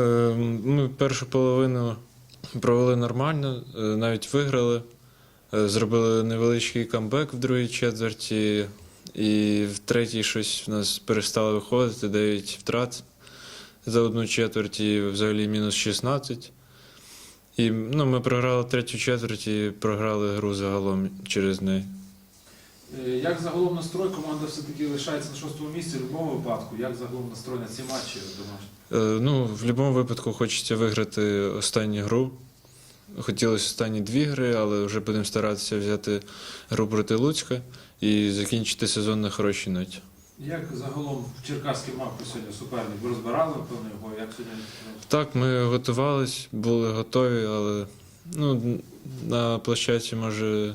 Е, Ми першу половину провели нормально, е, навіть виграли. Е, Зробили невеличкий камбек в другій четверті, і в третій щось в нас перестало виходити, 9 втрат за одну четверть, і взагалі мінус 16. І ну, ми програли третю четверть і програли гру загалом через неї. Е, Як загалом настрой команда все-таки лишається на шостому місці в будь-якому випадку? Як загалом настрой на ці матчі домашні? Е, Ну, в будь-якому випадку хочеться виграти останню гру. Хотілося останні дві гри, але вже будемо старатися взяти гру проти Луцька і закінчити сезон на хорошій ноті. Як загалом Черкаський мавпи сьогодні суперник? Ви розбирали, певно, його? Як сьогодні? Так, ми готувались, були готові, але ну, на площадці може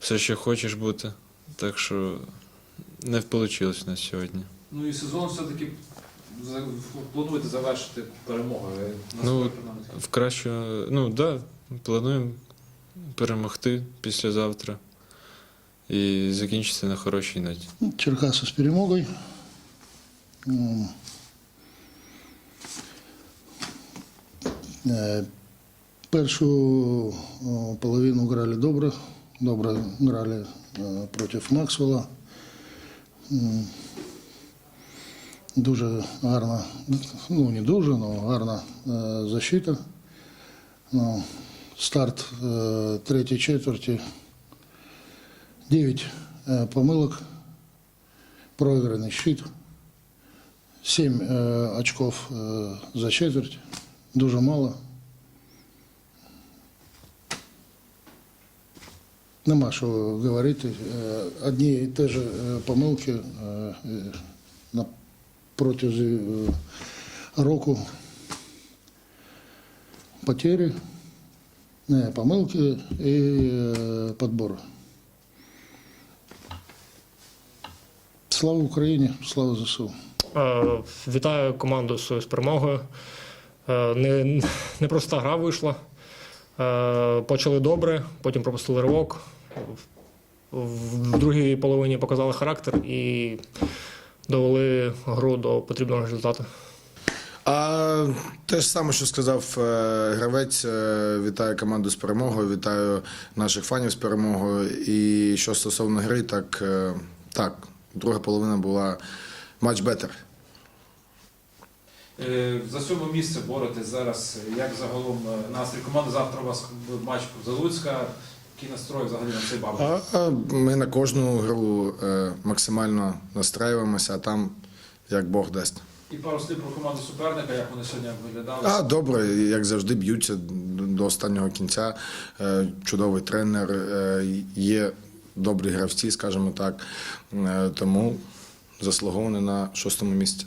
все, що хочеш бути. Так що не вийшло у нас сьогодні. Ну і сезон все-таки плануєте завершити перемогою. Е, Ну. В краще, ну так, да, плануємо перемогти післязавтра і закінчити на хорошій ноті. Черкаси з перемогою. Е, Першу половину грали добре. Добре грали е, проти Максвелла. Дуже гарна, ну не дуже, але гарна е, защита. Ну, старт е, третьої четверті. 9 е, помилок, проигранный щит, 7 е, очков е, за четверть, дуже мало. Нема що говорити. Е, Одні і те ж е, помилки е, на протязі року. Потери, не, помилки і підбори. Слава Україні, слава ЗСУ. Вітаю команду з перемогою. Не, не проста гра вийшла. Е, Почали добре, потім пропустили ривок. В другій половині показали характер і довели гру до потрібного результату. А те ж саме, що сказав е, гравець, е, вітаю команду з перемогою, вітаю наших фанів з перемогою. І що стосовно гри, так, так, друга половина була матч бетер. Е, За сьоме місце боретесь зараз. Як загалом е, настрій команди? Завтра у вас матч за Луцька. Який настрой взагалі на цей бабу? Ми на кожну гру е, максимально настраюємося, а там як Бог дасть. І пару слів про команду суперника, як вони сьогодні виглядали. А добре, як завжди, б'ються до останнього кінця. Е, Чудовий тренер, е, є добрі гравці, скажімо так. Е, Тому заслуговвони на шостому місці.